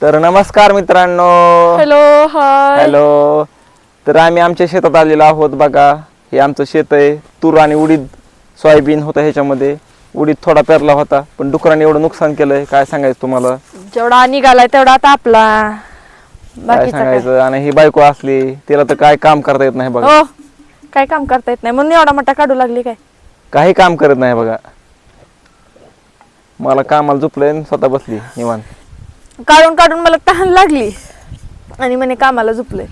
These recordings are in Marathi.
तर नमस्कार मित्रांनो. हॅलो हाय हॅलो तर आम्ही आमच्या शेतात आलेलो आहोत बघा. हे आमचं शेत आहे. तूर आणि उडीद सोयाबीन होतं ह्याच्यामध्ये. उडीद थोडा पेरला होता पण डुकराने एवढं नुकसान केलंय. काय सांगायचं तुम्हाला? जेवढा निघालाय तेवढा आता आपला. काय बाकीचा काय? सांगायचं? आणि ही बायको असली तिला तर काय काम करता येत नाही बघा. हो काय काम करता येत नाही. म्हणून एवढा मोठा काढू लागली काय? काही काम करत नाही बघा. मला कामाला झोपलंय आणि स्वतः बसली निवांत. काढून काढून मला तहान लागली. आणि म्हणे कामाला झुपले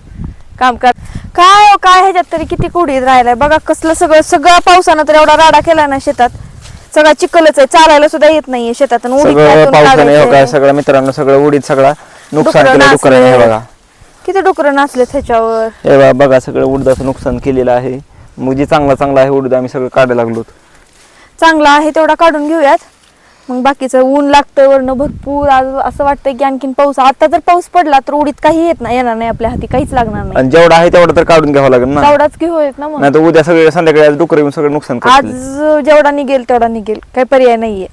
काम कर. काय हो, काय ह्याच्यात तरी किती कुडीत राहिलाय? बघा कसलं सगळं सगळं पावसानं तर एवढा राडा केला ना शेतात. सगळा चिखलच आहे चालायला सुद्धा येत नाहीये शेतात सगळं पावसाने हो. काय सगळं मित्रांनो सगळं उडीद सगळा नुकसान डुकरं केलं डुकराने हे नाचले. बघा. किती डुकरं नाचले त्याच्यावर हे बघा बघा सगळं उडदाचं नुकसान केलेलं आहे. मग जे चांगला चांगला आहे उडीद आम्ही सगळं काढायला लागलो चांगला आहे तेवढा काढून घेऊयात. मग बाकीचं ऊन लागतं वरनं भरपूर. आज असं वाटतंय की आणखीन पाऊस आता जर पाऊस पडला तर उडीत काही येत नाही येणार नाही आपल्या हाती काहीच लागणार नाही. आणि जेवढं आहे तेवढं तर काढून घ्यावं लागेल ना? तेवढाच घेऊ येत ना मग. नाही तर उद्या सगळे संध्याकाळी आज डुकर येऊन सगळं नुकसान आज करतील जेवढा निघेल तेवढा निघेल. काही पर्याय नाहीये.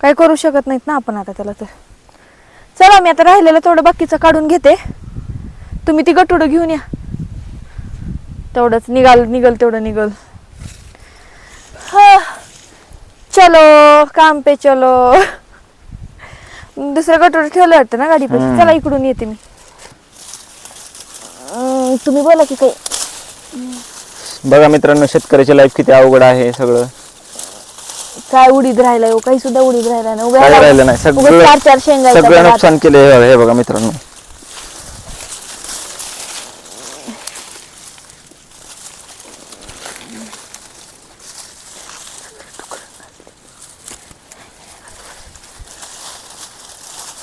काही करू शकत नाहीत ना आपण आता त्याला तर. चला मी आता राहिलेलं तेवढं बाकीचं काढून घेते. तुम्ही ती गटुडं घेऊन या. तेवढंच निघाल निघल तेवढं निघल हा. चलो काम पे चलो. दुसरं गटुडं ठेवलं वाटतं ना गाडी हम्म. चला इकडून येते मी. अं, तुम्ही बोला की काही. बघा मित्रांनो शेतकऱ्याची लाईफ किती अवघड आहे सगळं. काय उडीद राहिलाय हो, काही सुद्धा उडीद राहिला नाही. काय उगा- राहिलं नाही. उगाच चार चार सगळं शेंगा सगळं नुकसान केलं हे बघा मित्रांनो.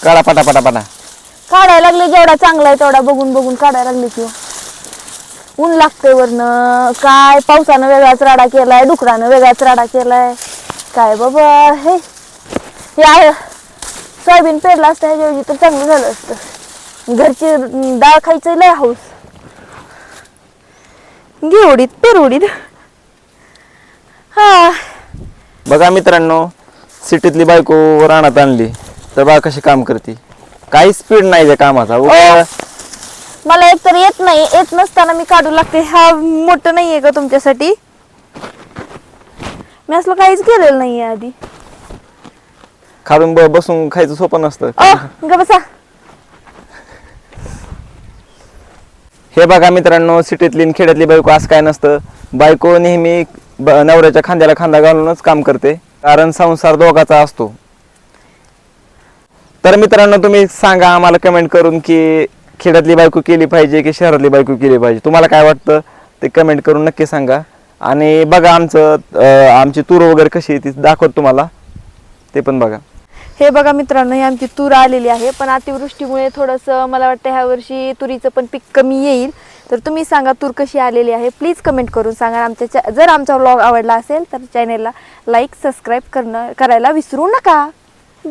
काढा पटा पटा पटा. काढायला लागले जेवढा चांगला आहे तेवढा बघून बघून काढायला लागले की. ऊन लागतंय वरनं. काय पावसानं वेगळाच राडा केलाय डुकरानं वेगळाच राडा केलाय. काय बाबा हे. हे आहे सोयाबीन पेरलं असतं ह्याच्याऐवजी तर चांगलं झालं असतं. घरची डाळ खायचं लय हाऊस घे उडीद पेर उडीद हा. बघा मित्रांनो सिटीतली बायको रानात आणली. तर बघा कशी काम करते? काही स्पीड नाही त्या कामाचा. उगा- मला एक तर येत नाही. येत नसताना मी काढू लागते. हा मोठं नाहीये का तुमच्यासाठी? मी असलं काहीच केलेलं नाहीये आधी. खालून ब- बसून खायचं सोपं नसतं. ग बसा. हे बघा मित्रांनो सिटीतली आणि खेड्यातली बायको असं काय नसतं. बायको नेहमी ब- नवऱ्याच्या खांद्याला खांदा घालूनच काम करते. कारण संसार दोघाचा असतो. तर मित्रांनो तुम्ही सांगा आम्हाला कमेंट करून की खेड्यातली बायको केली पाहिजे की शहरातली बायको केली पाहिजे? तुम्हाला काय वाटतं? ते कमेंट करून नक्की सांगा. आणि बघा आमचं आमची तूर वगैरे कशी आहे ती दाखवत तुम्हाला. ते पण बघा. हे बघा मित्रांनो ही आमची तूर आलेली आहे. पण अतिवृष्टीमुळे थोडंसं मला वाटतं ह्या वर्षी तुरीचं पण पीक कमी येईल. तर तुम्ही सांगा तूर कशी आलेली आहे. प्लीज कमेंट करून सांगा. आमच्या जर आमचा व्लॉग आवडला असेल तर चॅनेलला लाईक सबस्क्राईब करणं करायला विसरू नका.